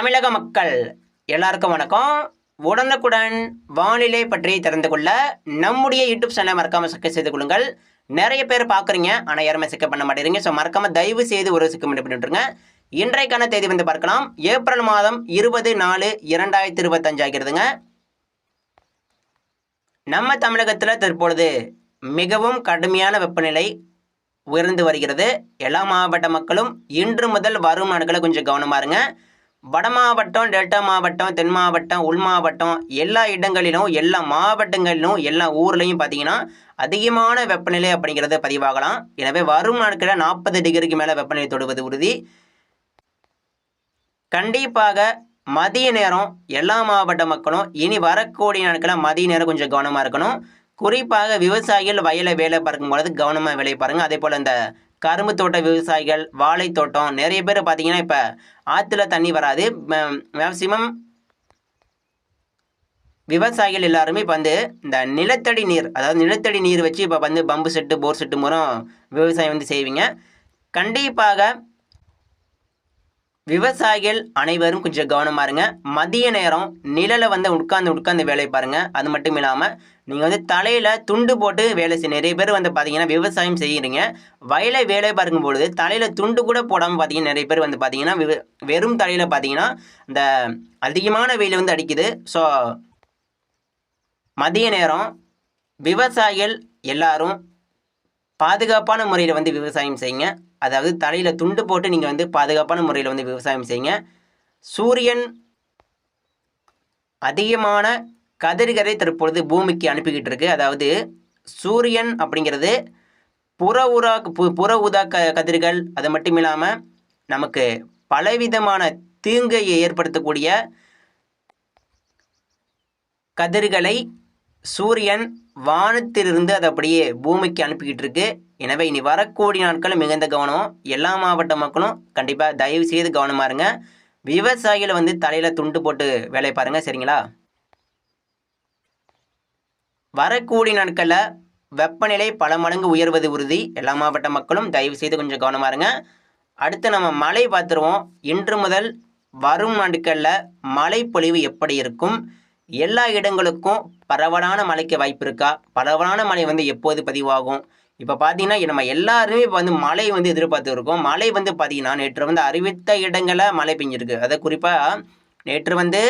தமிழக மக்கள் எல்லாருக்கும் வணக்கம். உடனுக்குடன் வானிலை பற்றி தெரிந்து கொள்ள நம்முடைய யூடியூப் சேனலை மறக்காம சப்ஸ்கிரைப் செய்து கொள்ளுங்கள். நிறைய பேர் பார்க்குறீங்க ஆனால் யாருமே சிக்க பண்ண மாட்டேறீங்க ஸோ மறக்காம தயவு செய்து ஒரு சிக்க பண்ணிட்டுருங்க இன்றைக்கான தேதி வந்து பார்க்கலாம். ஏப்ரல் மாதம் இருபது நாலு இரண்டாயிரத்தி இருபத்தஞ்சு ஆகிறதுங்க நம்ம தமிழகத்தில் தற்பொழுது மிகவும் கடுமையான வெப்பநிலை உயர்ந்து வருகிறது. எல்லா மாவட்ட மக்களும் இன்று முதல் வரும் நாட்களில் கொஞ்சம் கவனமா இருங்க. வட மாவட்டம் டெல்டா மாவட்டம் தென் மாவட்டம் உள் மாவட்டம் எல்லா இடங்களிலும் எல்லா மாவட்டங்களிலும் எல்லா ஊர்லேயும் பார்த்தீங்கன்னா அதிகமான வெப்பநிலை அப்படிங்கிறது பதிவாகலாம். எனவே வரும் நாட்களில் நாற்பது டிகிரிக்கு மேலே வெப்பநிலை தொடுவது உறுதி. கண்டிப்பாக மதிய நேரம் எல்லா மாவட்ட மக்களும் இனி வரக்கூடிய நாட்களில் மதிய நேரம் கொஞ்சம் கவனமாக இருக்கணும். குறிப்பாக விவசாயிகள் வயலை வேலை பார்க்கும் பொழுது கவனமாக வேலை பாருங்கள் அதே போல் இந்த கரும்பு தோட்ட விவசாயிகள் வாழை தோட்டம் நிறைய பேர் பார்த்தீங்கன்னா இப்போ ஆற்றுல தண்ணி வராது. மேக்சிமம் விவசாயிகள் எல்லாருமே இப்போ வந்து இந்த நிலத்தடி நீர் அதாவது நிலத்தடி நீர் வச்சு இப்போ வந்து பம்பு செட்டு போர் செட்டு மூலம் விவசாயம் வந்து செய்வீங்க. கண்டிப்பாக விவசாயிகள் அனைவரும் கொஞ்சம் கவனமாக இருங்க. மதிய நேரம் நிழலில் வந்து உட்காந்து உட்காந்து வேலை பாருங்கள் அது மட்டும் இல்லாமல் நீங்கள் வந்து தலையில் துண்டு போட்டு வேலை செய்ய நிறைய பேர் வந்து பார்த்தீங்கன்னா விவசாயம் செய்கிறீங்க வயலை வேலை பார்க்கும் பொழுது தலையில் துண்டு கூட போடாமல் பார்த்தீங்கன்னா நிறைய பேர் வந்து பார்த்தீங்கன்னா வெ- வெறும் தலையில் பார்த்தீங்கன்னா இந்த அதிகமான வெயில் வந்து அடிக்குது. ஸோ மதிய நேரம் விவசாயிகள் எல்லாரும் பாதுகாப்பான முறையில் வந்து விவசாயம் செய்யுங்க. அதாவது தலையில் துண்டு போட்டு நீங்கள் வந்து பாதுகாப்பான முறையில் வந்து விவசாயம் செய்யுங்க. சூரியன் அதிகமான கதிர்களை தற்பொழுது பூமிக்கு அனுப்பிக்கிட்டு இருக்கு. அதாவது சூரியன் அப்படிங்கிறது புற உரா பு- புற உதா க கதிர்கள் அது மட்டும் இல்லாமல் நமக்கு பலவிதமான தீங்கை ஏற்படுத்தக்கூடிய கதிர்களை சூரியன் வானத்திலிருந்து அது அப்படியே பூமிக்கு அனுப்பிக்கிட்டு இருக்கு எனவே இனி வரக்கூடிய நாட்கள் மிகுந்த கவனம் எல்லா மாவட்ட மக்களும் கண்டிப்பாக தயவு செய்து கவனமாக இருங்க. விவசாயிகளை வந்து தலையில் துண்டு போட்டு வேலை பாருங்கள் சரிங்களா? வரக்கூடிய நாட்களில் வெப்பநிலை பல மடங்கு உயர்வது உறுதி. எல்லா மாவட்ட மக்களும் தயவு செய்து கொஞ்சம் கவனமாக இருங்க. அடுத்து நம்ம மழை பார்த்துருவோம். இன்று முதல் வரும் நாட்களில் மழைப்பொழிவு எப்படி இருக்கும்? எல்லா இடங்களுக்கும் பரவலான மழைக்கு வாய்ப்பு இருக்கா? பரவலான மழை வந்து எப்போது பதிவாகும்? இப்போ பார்த்தீங்கன்னா நம்ம எல்லாருமே இப்போ வந்து மழை வந்து எதிர்பார்த்து இருக்கோம் மழை வந்து பார்த்தீங்கன்னா நேற்று வந்து அறிவித்த இடங்களில் மழை பெஞ்சிருக்கு. அதை குறிப்பாக நேற்று வந்து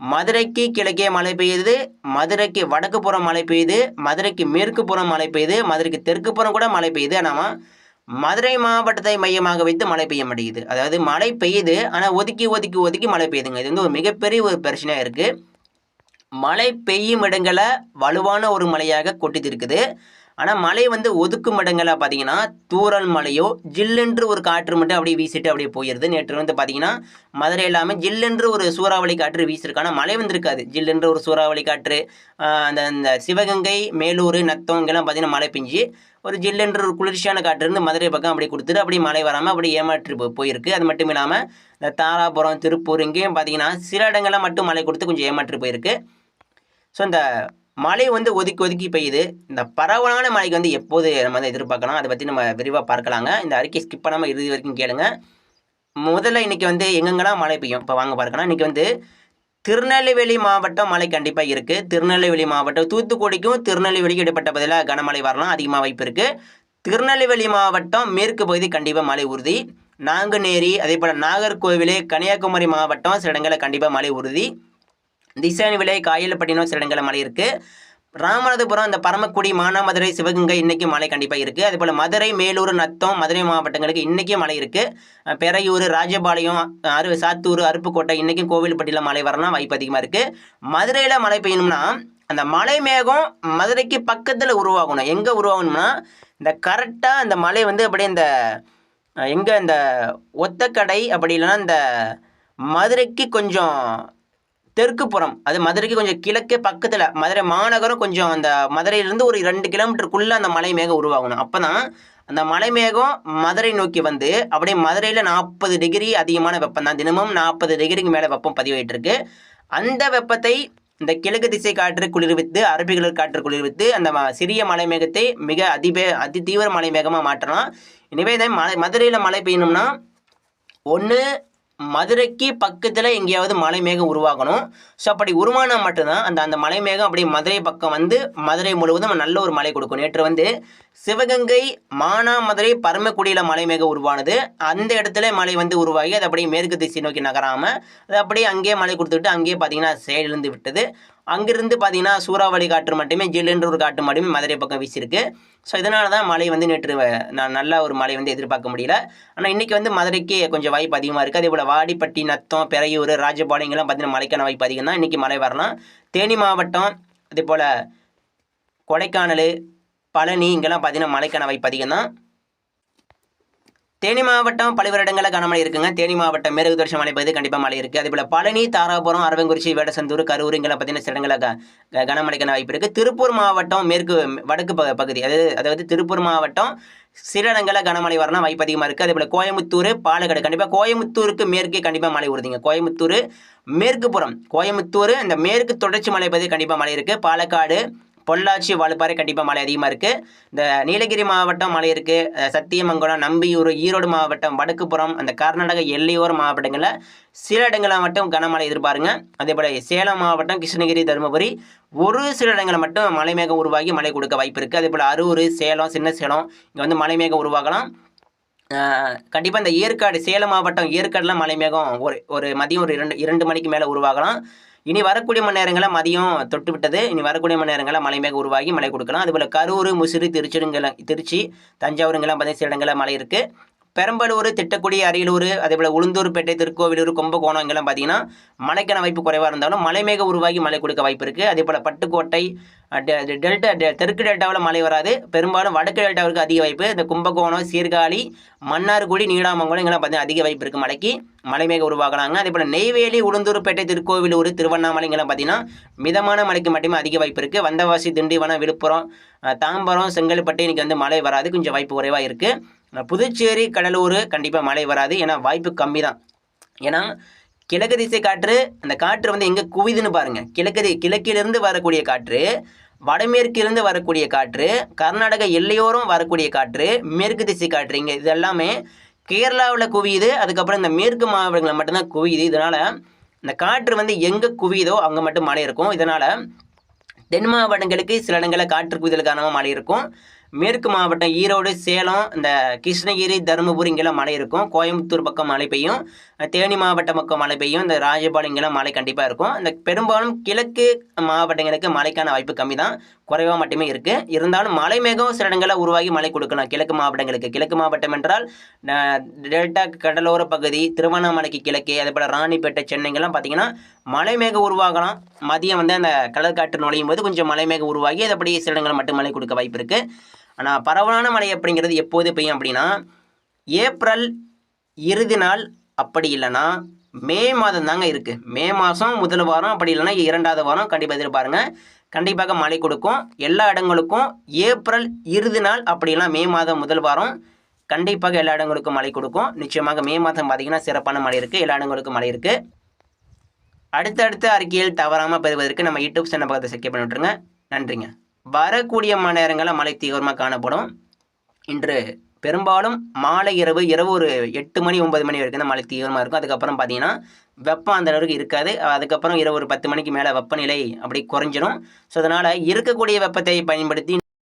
மதுரைக்கு கிழக்கே மழை பெய்யுது மதுரைக்கு வடக்கு புறம் மழை பெய்யுது மதுரைக்கு மேற்கு புறம் மழை பெய்யுது மதுரைக்கு தெற்கு புறம் கூட மழை பெய்யுது. ஆனால் மதுரை மாவட்டத்தை மையமாக வைத்து மழை பெய்ய மாட்டேங்குது. அதாவது மழை பெய்யுது ஆனால் ஒதுக்கி ஒதுக்கி ஒதுக்கி மழை பெய்யுதுங்க. இது வந்து ஒரு மிகப்பெரிய ஒரு பிரச்சனையாக இருக்குது மழை பெய்யும் இடங்களை வலுவான ஒரு மலையாக கொட்டிட்டு இருக்குது ஆனால் மழை வந்து ஒதுக்கும் இடங்களை பார்த்தீங்கன்னா தூரல் மலையோ ஜில்லென்று ஒரு காற்று மட்டும் அப்படியே வீசிட்டு அப்படியே போயிடுது நேற்று வந்து பார்த்தீங்கன்னா மதுரை எல்லாமே ஜில்லென்று ஒரு சூறாவளி காற்று வீசிருக்கு. ஆனால் மழை வந்திருக்காது. ஜில்லென்று ஒரு சூறாவளி காற்று அந்த அந்த சிவகங்கை மேலூர் நத்தம் இங்கெல்லாம் பார்த்தீங்கன்னா மழை பெஞ்சு ஒரு ஜில்லுன்ற ஒரு குளிர்ச்சியான காற்று இருந்து மதுரை பக்கம் அப்படியே கொடுத்துட்டு அப்படியே மழை வராமல் அப்படியே ஏமாற்றி போயிருக்கு. அது மட்டும் இல்லாமல் இந்த தாராபுரம் திருப்பூர் இங்கேயும் பார்த்தீங்கன்னா சில இடங்களில் மட்டும் மழை கொடுத்து கொஞ்சம் ஏமாற்றி போயிருக்கு. ஸோ இந்த மழை வந்து ஒதுக்கி ஒதுக்கி பெய்யுது. இந்த பரவலான மழைக்கு வந்து எப்போது நம்ம வந்து எதிர்பார்க்கலாம்? அதை பற்றி நம்ம விரிவாக பார்க்கலாங்க. இந்த அறிக்கை ஸ்கிப் பண்ணாமல் இறுதி வரைக்கும் கேளுங்க. முதல்ல இன்னைக்கு வந்து எங்கெங்கெல்லாம் மழை பெய்யும்? இப்போ வாங்க பார்க்கலாம். இன்னைக்கு வந்து திருநெல்வேலி மாவட்டம் மழை கண்டிப்பாக இருக்குது திருநெல்வேலி மாவட்டம் தூத்துக்குடிக்கும் திருநெல்வேலிக்கும் இடைப்பட்ட பதிலாக கனமழை வரலாம். அதிகமாக வாய்ப்பு இருக்குது திருநெல்வேலி மாவட்டம் மேற்கு பகுதி கண்டிப்பாக மழை உறுதி. நாங்குநேரி அதே போல் நாகர்கோவிலே கன்னியாகுமரி மாவட்டம் சில இடங்களில் கண்டிப்பாக மழை உறுதி. திசானி விலை காயல்பட்டினம் சில இடங்களில் மழை இருக்குது ராமநாதபுரம் இந்த பரமக்குடி மானாமதுரை சிவகங்கை இன்றைக்கும் மழை கண்டிப்பாக இருக்குது அதே போல் மதுரை மேலூர் நத்தம் மதுரை மாவட்டங்களுக்கு இன்றைக்கும் மழை இருக்குது பெரையூர் ராஜபாளையம் அரு சாத்தூர் அருப்புக்கோட்டை இன்றைக்கும் கோவில்பட்டியில் மழை வரலாம் வாய்ப்பு அதிகமாக இருக்குது மதுரையில் மழை பெய்யணும்னா அந்த மலை மேகம் மதுரைக்கு பக்கத்தில் உருவாகணும். எங்கே உருவாகணும்னா இந்த கரெக்டாக அந்த மலை வந்து அப்படியே இந்த எங்கே இந்த ஒத்தக்கடை அப்படி இல்லைன்னா இந்த மதுரைக்கு கொஞ்சம் தெற்கு புறம் அது மதுரைக்கு கொஞ்சம் கிழக்கே பக்கத்தில் மதுரை மாநகரம் கொஞ்சம் அந்த மதுரையிலேருந்து ஒரு ரெண்டு கிலோமீட்டருக்குள்ளே அந்த மலை மேகம் உருவாகணும். அப்போ தான் அந்த மலை மேகம் மதுரை நோக்கி வந்து அப்படியே மதுரையில் நாற்பது டிகிரி அதிகமான வெப்பம் தான். தினமும் நாற்பது டிகிரிக்கு மேலே வெப்பம் பதிவாயிட்டு இருக்கு அந்த வெப்பத்தை இந்த கிழக்கு திசை காற்று குளிர்வித்து அரபிகளர் காற்று குளிர்வித்து அந்த சிறிய மலை மேகத்தை மிக அதிபே அதி தீவிர மலை மேகமாக மாற்றலாம். எனவே இதை மலை மதுரையில் மழை பெய்யணும்னா ஒன்று மதுரைக்கு பக்கத்தில் எங்கேயாவது மலை மேகம் உருவாகணும். ஸோ அப்படி உருவானால் மட்டும்தான் அந்த அந்த மலை மேகம் அப்படியே மதுரை பக்கம் வந்து மதுரை முழுவதும் நல்ல ஒரு மழை கொடுக்கும். நேற்று வந்து சிவகங்கை மானாமதுரை பரமக்குடியில் மலை மேகம் உருவானது. அந்த இடத்துல மலை வந்து உருவாகி அது அப்படியே மேற்கு திசை நோக்கி நகராமல் அது அப்படியே அங்கேயே மலை கொடுத்துக்கிட்டு அங்கேயே பார்த்தீங்கன்னா செயலிழந்து விட்டது. அங்கிருந்து பார்த்தீங்கன்னா சூறாவளி காற்று மட்டுமே ஜில்லுன்ற ஒரு காற்று மட்டுமே மதுரை பக்கம் வீசியிருக்கு. ஸோ இதனால தான் மழை வந்து நேற்று வ- நான் நல்ல ஒரு மழை வந்து எதிர்பார்க்க முடியல. ஆனால் இன்றைக்கி வந்து மதுரைக்கு கொஞ்சம் வாய்ப்பு அதிகமாக இருக்குது அதே போல் வாடிப்பட்டி நத்தம் பெரையூர் ராஜபாளையங்கள்லாம் பார்த்தீங்கன்னா மழைக்கான வாய்ப்பு அதிகம் தான். இன்றைக்கி மழை வரலாம். தேனி மாவட்டம் அதே போல் கொடைக்கானல் பழனி இங்கெல்லாம் பார்த்தீங்கன்னா மலைக்கணவை வாய்ப்பு தான் தேனி மாவட்டம் பல்வேறு இடங்களில் கனமழை இருக்குங்க. தேனி மாவட்டம் மேற்கு தொடர்ச்சி மலை பகுதி கண்டிப்பாக மழை இருக்குது அதே போல் பழனி தாராபுரம் அரவங்குறிச்சி வேடசந்தூர் கரூர் இங்கெல்லாம் பார்த்தீங்கன்னா சில இடங்களில் க- கனமழைக்கான வாய்ப்பு இருக்குது திருப்பூர் மாவட்டம் மேற்கு வடக்கு ப- பகுதி அதாவது அதாவது திருப்பூர் மாவட்டம் சில இடங்களில் கனமழை வரலாம் வாய்ப்பு அதிகமாக இருக்குது அதே போல் கோயம்புத்தூர் பாலக்காடு கண்டிப்பாக கோயம்புத்தூருக்கு மேற்கே கண்டிப்பாக மழை வருதுங்க கோயம்புத்தூர் மேற்கு புறம் கோயம்புத்தூர் இந்த மேற்கு தொடர்ச்சி மலை பகுதி கண்டிப்பாக மழை இருக்குது பாலக்காடு பொள்ளாச்சி வால்பாறை கண்டிப்பாக மழை அதிகமாக இருக்குது இந்த நீலகிரி மாவட்டம் மழை இருக்குது சத்தியமங்கலம் நம்பியூர் ஈரோடு மாவட்டம் வடக்குப்புறம் அந்த கர்நாடக எல்லையோர மாவட்டங்களில் சில இடங்களில் மட்டும் கனமழை எதிர்பாருங்க. அதே போல் சேலம் மாவட்டம் கிருஷ்ணகிரி தருமபுரி ஒரு சில இடங்களில் மட்டும் மலை மேகம் உருவாகி மழை கொடுக்க வாய்ப்பு இருக்குது அதே போல் அரூர் சேலம் சின்ன சேலம் இங்கே வந்து மலை மேகம் உருவாகலாம். கண்டிப்பாக இந்த ஏற்காடு சேலம் மாவட்டம் ஏற்காடுலாம் மலை மேகம் ஒரு ஒரு மதியம் ஒரு இரண்டு இரண்டு மணிக்கு மேலே உருவாகலாம். இனி வரக்கூடிய மணி நேரங்களில் மதியம் தொட்டு விட்டது. இனி வரக்கூடிய மணி நேரங்களில் மலை மேக உருவாகி மழை கொடுக்கலாம். அதுபோல் கரூர் முசிறி திருச்சிருங்கெல்லாம் திருச்சி தஞ்சாவூருங்கெல்லாம் பார்த்தீங்கன்னா சில இடங்களில் மழை இருக்குது பெரம்பலூர் திட்டக்குடி அரியலூர் அதே போல் உளுந்தூர்பேட்டை திருக்கோவிலூர் கும்பகோணம் இங்கெல்லாம் பார்த்தீங்கன்னா மழைக்கான வாய்ப்பு குறைவாக இருந்தாலும் மலை மேக உருவாகி மழை கொடுக்க வாய்ப்பு இருக்குது அதே போல் பட்டுக்கோட்டை டெ- டெல்டா டெ- தெற்கு டெல்டாவில் மழை வராது. பெரும்பாலும் வடக்கு டெல்டாவிற்கு அதிக வாய்ப்பு. இந்த கும்பகோணம் சீர்காழி மன்னார்குடி நீடாமங்கலம் இங்கெல்லாம் பார்த்தீங்கன்னா அதிக வாய்ப்பு இருக்குது மழைக்கு. மலை மேக உருவாகலாங்க. அதே போல் நெய்வேலி உளுந்தூர்பேட்டை திருக்கோவிலூர் திருவண்ணாமலை இங்கெல்லாம் பார்த்தீங்கன்னா மிதமான மழைக்கு மட்டுமே அதிக வாய்ப்பு இருக்குது வந்தவாசி திண்டிவனம் விழுப்புரம் தாம்பரம் செங்கல்பட்டு இன்னைக்கு வந்து மழை வராது. கொஞ்சம் வாய்ப்பு குறைவாக இருக்குது புதுச்சேரி கடலூர் கண்டிப்பாக மழை வராது. ஏன்னா வாய்ப்பு கம்மி தான் ஏன்னா கிழக்கு திசை காற்று அந்த காற்று வந்து எங்கே குவிதுன்னு பாருங்கள் கிழக்கு தி- கிழக்கிலிருந்து வரக்கூடிய காற்று வடமேற்கிலிருந்து வரக்கூடிய காற்று கர்நாடக எல்லையோரம் வரக்கூடிய காற்று மேற்கு திசை காற்று. இங்கே இது எல்லாமே கேரளாவில் குவியுது. அதுக்கப்புறம் இந்த மேற்கு மாவட்டங்களில் மட்டும்தான் குவியுது. இதனால் இந்த காற்று வந்து எங்கே குவியுதோ அங்கே மட்டும் மழை இருக்கும். இதனால் தென் மாவட்டங்களுக்கு சில இடங்களில் காற்று குவிதல் காரணமாக மழை இருக்கும். மேற்கு மாவட்டம் ஈரோடு சேலம் இந்த கிருஷ்ணகிரி தருமபுரி இங்கெல்லாம் மழை இருக்கும். கோயம்புத்தூர் பக்கம் மழை பெய்யும். தேனி மாவட்டம் பக்கம் மழை பெய்யும். இந்த ராஜபாளையம் இங்கெல்லாம் மழை கண்டிப்பாக இருக்கும். இந்த பெரும்பாலும் கிழக்கு மாவட்டங்களுக்கு மழைக்கான வாய்ப்பு கம்மி தான் குறைவாக மட்டுமே இருக்குது இருந்தாலும் மலை மேகம் சில இடங்களில் உருவாகி மழை கொடுக்கலாம். கிழக்கு மாவட்டங்களுக்கு. கிழக்கு மாவட்டம் என்றால் டெல்டா கடலோர பகுதி திருவண்ணாமலைக்கு கிழக்கு அதே போல் ராணிப்பேட்டை சென்னைங்கெல்லாம் பார்த்தீங்கன்னா மலை மேகம் உருவாகலாம். மதியம் வந்து அந்த கடற்காற்று நுழையும் போது கொஞ்சம் மலை மேகம் உருவாகி அது சில இடங்களில் மட்டும் மழை கொடுக்க வாய்ப்பு இருக்குது ஆனால் பரவலான மழை அப்படிங்கிறது எப்போது பெய்யும் அப்படின்னா ஏப்ரல் இறுதி நாள் அப்படி இல்லைன்னா மே மாதம் தாங்க இருக்குது மே மாதம் முதல் வாரம் அப்படி இல்லைன்னா இரண்டாவது வாரம் கண்டிப்பாக எதிர்பாருங்க. கண்டிப்பாக மழை கொடுக்கும். எல்லா இடங்களுக்கும் ஏப்ரல் இறுதி நாள் அப்படிலாம் மே மாதம் முதல் வாரம் கண்டிப்பாக எல்லா இடங்களுக்கும் மழை கொடுக்கும். நிச்சயமாக மே மாதம் பார்த்தீங்கன்னா சிறப்பான மழை இருக்குது எல்லா இடங்களுக்கும் மழை இருக்குது அடுத்தடுத்த அறிக்கையில் தவறாமல் பெறுவதற்கு நம்ம யூடியூப் சேனல் பக்கத்தை செக் பண்ணி விட்ருங்க நன்றிங்க. வரக்கூடிய மணி நேரங்களில் மழை தீவிரமாக காணப்படும். இன்று பெரும்பாலும் மாலை இரவு இரவு ஒரு எட்டு மணி ஒன்பது மணி வரைக்கும் தான் மழை தீவிரமாக இருக்கும். அதுக்கப்புறம் பார்த்தீங்கன்னா வெப்பம் அந்த அளவுக்கு இருக்காது. அதுக்கப்புறம் இரவு ஒரு பத்து மணிக்கு மேலே வெப்பநிலை அப்படி குறைஞ்சிரும். ஸோ அதனால் இருக்கக்கூடிய வெப்பத்தை பயன்படுத்தி